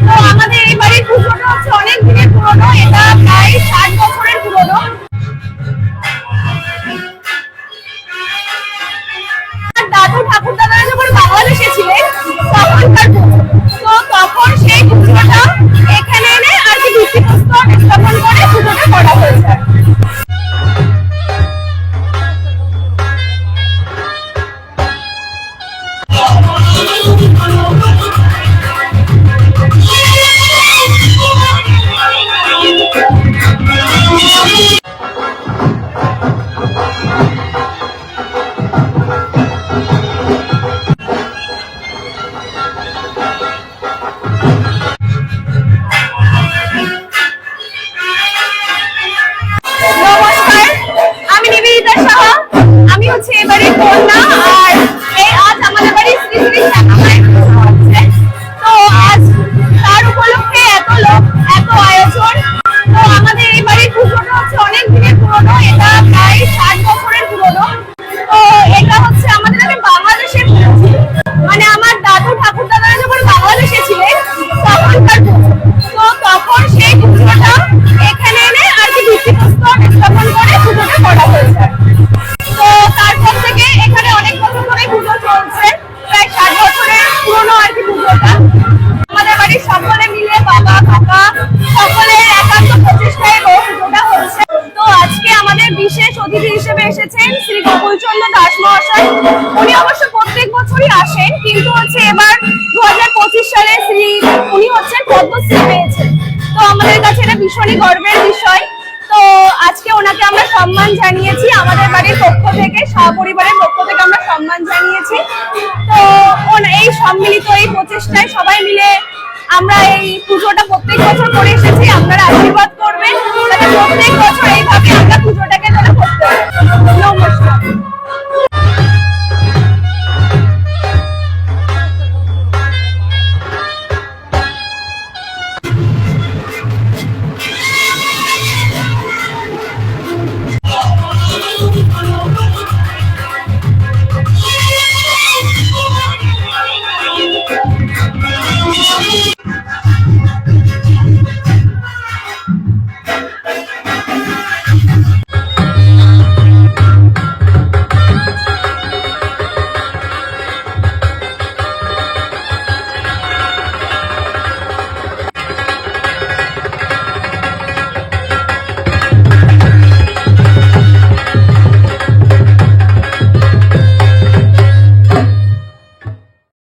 তো আমাদের এই বাড়ির পুজোটা হচ্ছে অনেক দিনের পুরনো এটা প্রায় ষাট পদ্মশ্রী পেয়েছেন তো আমাদের কাছে এটা ভীষণই গর্বের বিষয়। তো আজকে ওনাকে আমরা সম্মান জানিয়েছি আমাদের বাড়ির পক্ষ থেকে, সপরিবারের পক্ষ থেকে আমরা সম্মান জানিয়েছি। তো এই সম্মিলিত এই প্রচেষ্টায় সবাই মিলে আমরা এই পুজোটা প্রত্যেক বছর করে